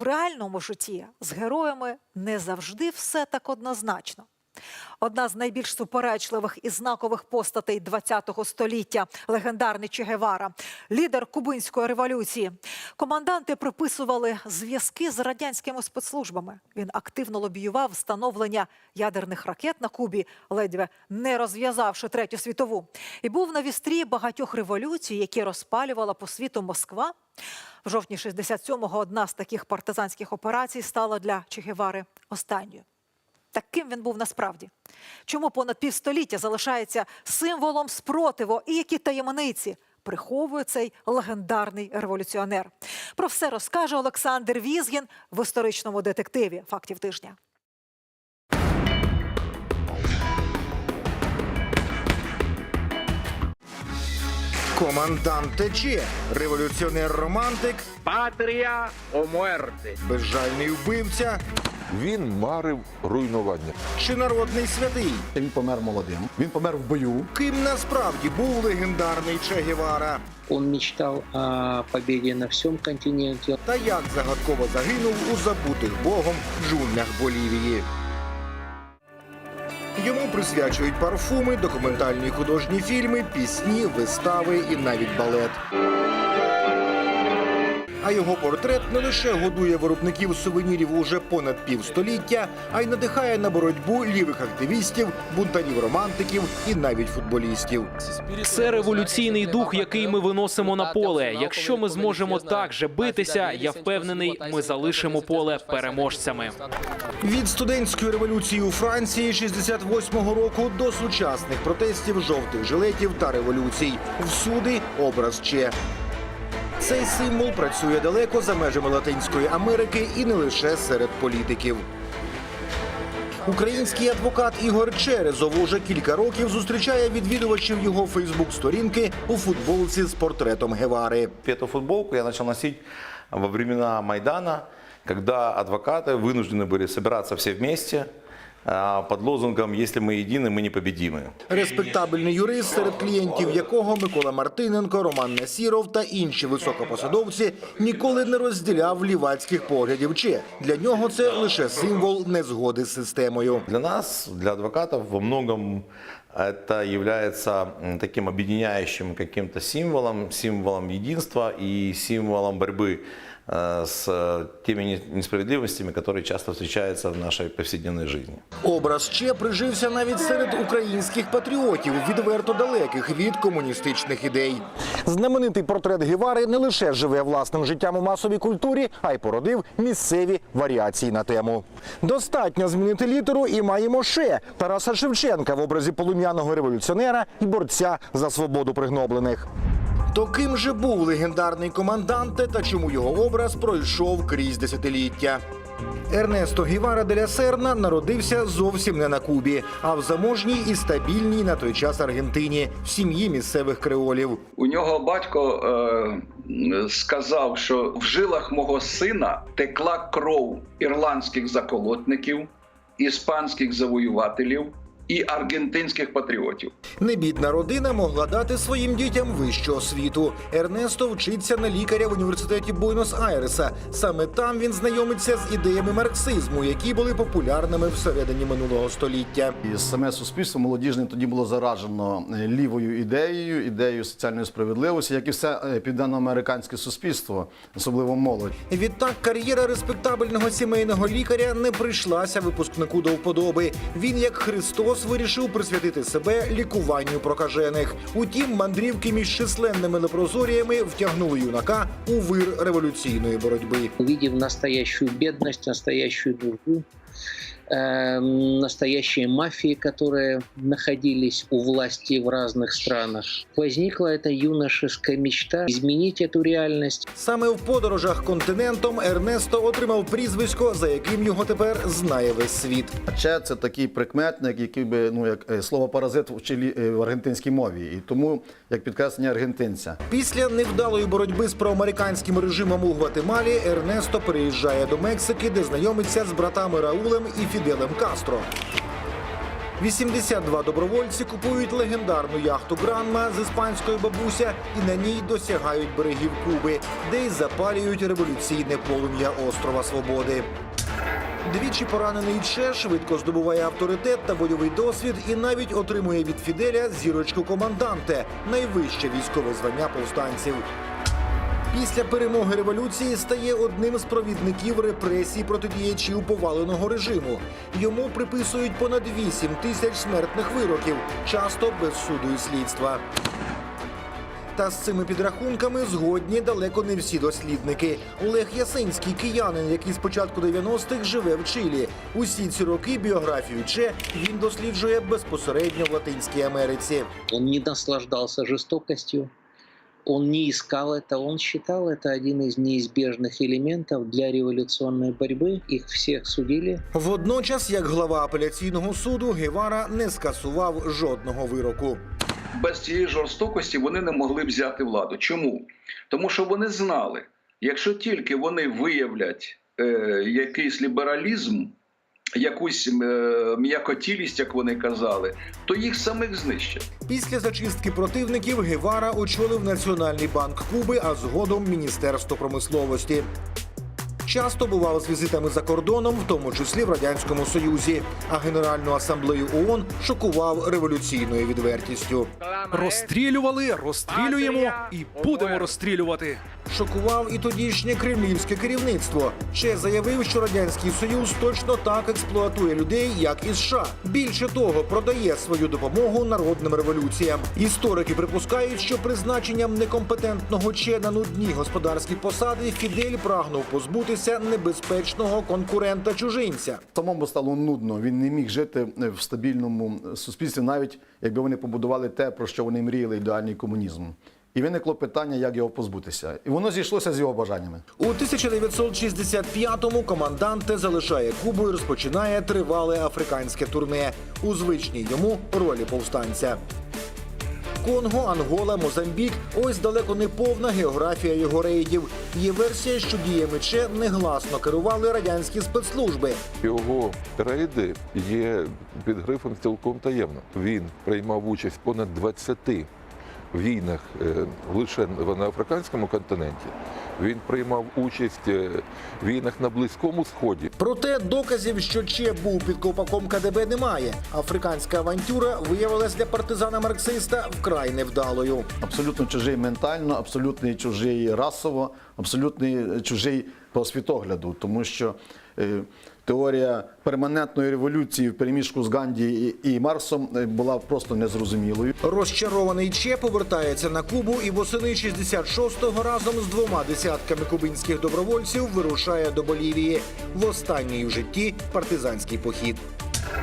В реальному житті з героями не завжди все так однозначно. Одна з найбільш суперечливих і знакових постатей ХХ століття легендарний Че Гевара, лідер кубинської революції. Команданти приписували зв'язки з радянськими спецслужбами. Він активно лобіював встановлення ядерних ракет на Кубі, ледве не розв'язавши третю світову, і був на вістрі багатьох революцій, які розпалювала по світу Москва. В жовтні 67-го одна з таких партизанських операцій стала для Че Гевари останньою. Таким він був насправді. Чому понад півстоліття залишається символом спротиву і які таємниці приховує цей легендарний революціонер? Про все розкаже Олександр Візгін в історичному детективі фактів тижня. Командант Тече, революціонер-романтик, Patria o muerte. безжальний вбивця Він марив руйнування. чи народний святий. Він помер молодим. Він помер в бою. Ким насправді був легендарний Че Гевара? Он мечтал о победе на всем континенте. Та як загадково загинув у забутих богом джунглях Болівії. Йому присвячують парфуми, документальні художні фільми, пісні, вистави і навіть балет. А його портрет не лише годує виробників сувенірів уже понад півстоліття, а й надихає на боротьбу лівих активістів, бунтарів-романтиків і навіть футболістів. Це революційний дух, який ми виносимо на поле. Якщо ми зможемо так же битися, я впевнений, ми залишимо поле переможцями. Від студентської революції у Франції 68-го року до сучасних протестів жовтих жилетів та революцій. Всюди образ Че. Цей символ працює далеко за межами Латинської Америки і не лише серед політиків. Український адвокат Ігор Черезов уже кілька років зустрічає відвідувачів його Фейсбук-сторінки у футболці з портретом Гевари. Эту футболку я начал носить во времена Майдана, когда адвокаты вынуждены были собираться все вместе а, под лозунгом «Если мы едины, мы непобедимы». Респектабельний юрист, серед клієнтів якого Микола Мартиненко, Роман Насіров та інші високопосадовці ніколи не розділяв лівацьких поглядів. Че для нього це лише символ незгоди з системою. Для нас, для адвокатов, во многом это является м, таким объединяющим каким-то символом, символом единства и символом борьбы э, с э, теми не- несправедливостями, которые часто встречаются в нашей повседневной жизни. Образ Че прижився навіть серед українських патріотів, відверто далеких від комуністичних ідей. Знаменитий портрет Гевари не лише живе власним життям у масовій культурі, а й породив місцеві варіації на тему. Достатньо змінити літеру і маємо ще Тараса Шевченка в образі полум'яного революціонера і борця за свободу пригноблених. То ким же був легендарний команданте та чому його образ пройшов крізь десятиліття? Ернесто Гівара де ля Серна народився зовсім не на Кубі, а в заможній і стабільній на той час Аргентині в сім'ї місцевих креолів. У нього батько е, сказав, що в жилах мого сина текла кров ірландських заколотників, іспанських завоювателів і аргентинських патріотів. Небідна родина могла дати своїм дітям вищу освіту. Ернесто вчиться на лікаря в університеті Буенос-Айреса. Саме там він знайомиться з ідеями марксизму, які були популярними всередині минулого століття. І саме суспільство молодіжне тоді було заражено е, лівою ідеєю, ідеєю соціальної справедливості, як і все е, південноамериканське суспільство, особливо молодь. Відтак кар'єра респектабельного сімейного лікаря не прийшлася випускнику до вподоби. Він, як Христос, вирішив присвятити себе лікуванню прокажених. Утім, мандрівки між численними непрозоріями втягнули юнака у вир революційної боротьби. Увидев настоящую бідність, настоящую нужду, настоящие мафии, которые находились у власти в разных странах, возникла эта юношеская мечта изменить эту реальность. Саме в подорожах континентом Ернесто отримав прізвисько, за яким його тепер знає весь світ. А Че це такий прикметник, який би ну як е, слово паразит в чилі е, в аргентинській мові, і тому як підкреслення аргентинця. Після невдалої боротьби з проамериканським режимом у Гватемалі Ернесто переїжджає до Мексики, де знайомиться з братами Раулем і Фіделем Кастро. 82 добровольці купують легендарну яхту Гранма з іспанської бабуся і на ній досягають берегів Куби, де й запалюють революційне полум'я острова Свободи. Двічі поранений Че швидко здобуває авторитет та бойовий досвід і навіть отримує від Фіделя зірочку команданте найвище військове звання повстанців. Після перемоги революції стає одним з провідників репресій проти діячів поваленого режиму. Йому приписують понад 8 тисяч смертних вироків, часто без суду і слідства. Та з цими підрахунками згодні далеко не всі дослідники. Олег Ясинський, киянин, який з початку 90-х живе в Чилі. Усі ці роки біографію Че він досліджує безпосередньо в Латинській Америці. Он не наслаждался жестокостью, он не искал это, он считал это один из неизбежных элементов для революционной борьбы. Их всех судили, Водночас, як глава апеляційного суду, Гевара не скасував жодного вироку. Без цієї жорстокості вони не могли взяти владу. Чому? Тому що вони знали, якщо тільки вони виявлять е, якийсь лібералізм, якусь е, м'якотілість, як вони казали, то їх самих знищать. Після зачистки противників Гевара очолив Національний банк Куби, а згодом Міністерство промисловості. Часто бував з візитами за кордоном, в тому числі в радянському союзі. А Генеральну асамблею ООН шокував революційною відвертістю. Розстрілювали, розстрілюємо і будемо розстрілювати. Шокував і тодішнє кремлівське керівництво. Ще заявив, що радянський союз точно так експлуатує людей, як і США. Більше того, продає свою допомогу народним революціям. Історики припускають, що призначенням некомпетентного Че на нудні господарські посади Фідель прагнув позбутися небезпечного конкурента чужинця. Самому стало нудно. Він не міг жити в стабільному суспільстві, навіть якби вони побудували те, про що вони мріяли, ідеальний комунізм. І виникло питання, як його позбутися. І воно зійшлося з його бажаннями. У 1965-му команданте залишає Кубу і розпочинає тривале африканське турне у звичній йому ролі повстанця. Конго, Ангола, Мозамбік ось далеко не повна географія його рейдів. Є версія, що діями Че негласно керували радянські спецслужби. Його рейди є під грифом цілком таємно. Він приймав участь понад 20 війнах е, лише на африканському континенті. Він приймав участь е, в війнах на Близькому Сході. Проте доказів, що Че був під ковпаком КДБ, немає. Африканська авантюра виявилась для партизана марксиста вкрай невдалою. Абсолютно чужий ментально, абсолютно чужий расово, абсолютно чужий по світогляду, тому що е, теорія перманентної революції в переміжку з Ганді і, Марсом е, була просто незрозумілою. Розчарований Че повертається на Кубу і восени 66-го разом з двома десятками кубинських добровольців вирушає до Болівії в останній у житті партизанський похід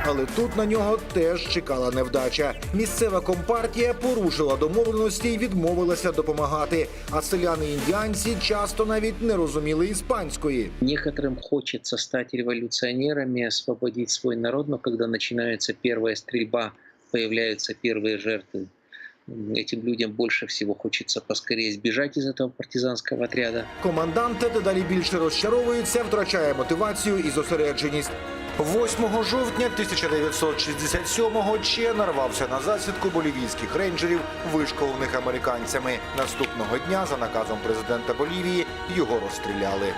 Але тут на нього теж чекала невдача. Місцева компартія порушила домовленості і відмовилася допомагати. А селяни-індіанці часто навіть не розуміли іспанської. Некоторым хочется стать революционерами, освободить свой народ, но когда начинается первая стрельба, появляются первые жертвы. м, Этим людям больше всего хочется поскорее сбежать из этого партизанского отряда. Команданте дедалі більше розчаровується, втрачає мотивацію і зосередженість. 8 жовтня 1967-го Че нарвався на засідку болівійських рейнджерів, вишколених американцями. Наступного дня, за наказом президента Болівії, його розстріляли.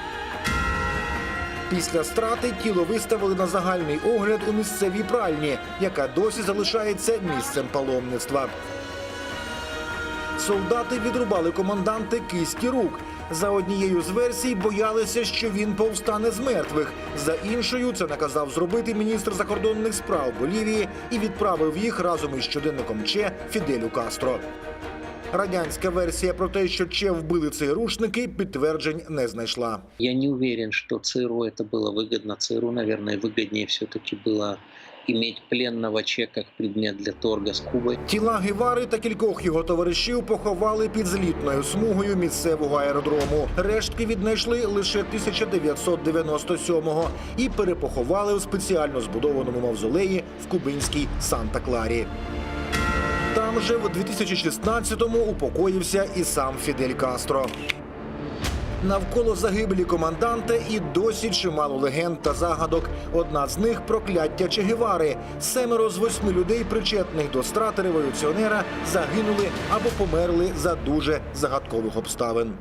Після страти тіло виставили на загальний огляд у місцевій пральні, яка досі залишається місцем паломництва. Солдати відрубали команданти кисті рук. За однією з версій боялися, що він повстане з мертвих. За іншою, це наказав зробити міністр закордонних справ Болівії і відправив їх разом із щоденником Че Фіделю Кастро. Радянська версія про те, що Че вбили ЦРУшники, підтверджень не знайшла. Я не уверен, что ЦРУ это было выгодно. ЦРУ, наверное, выгоднее все-таки было иметь пленного Че как предмет для торга с Кубой. Тіла Гевари та кількох його товаришів поховали під злітною смугою місцевого аеродрому. Рештки віднайшли лише 1997-го і перепоховали в спеціально збудованому мавзолеї в кубинській Санта-Кларі. Там же в 2016-му упокоївся і сам Фідель Кастро. Навколо загибелі команданта і досі чимало легенд та загадок. Одна з них прокляття Че Гевари. Семеро з восьми людей, причетних до страти революціонера, загинули або померли за дуже загадкових обставин.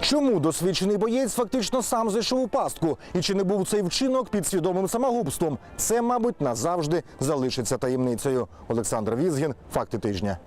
Чому досвідчений боєць фактично сам зайшов у пастку? І чи не був цей вчинок під свідомим самогубством? Це, мабуть, назавжди залишиться таємницею. Олександр Візгін, факти тижня.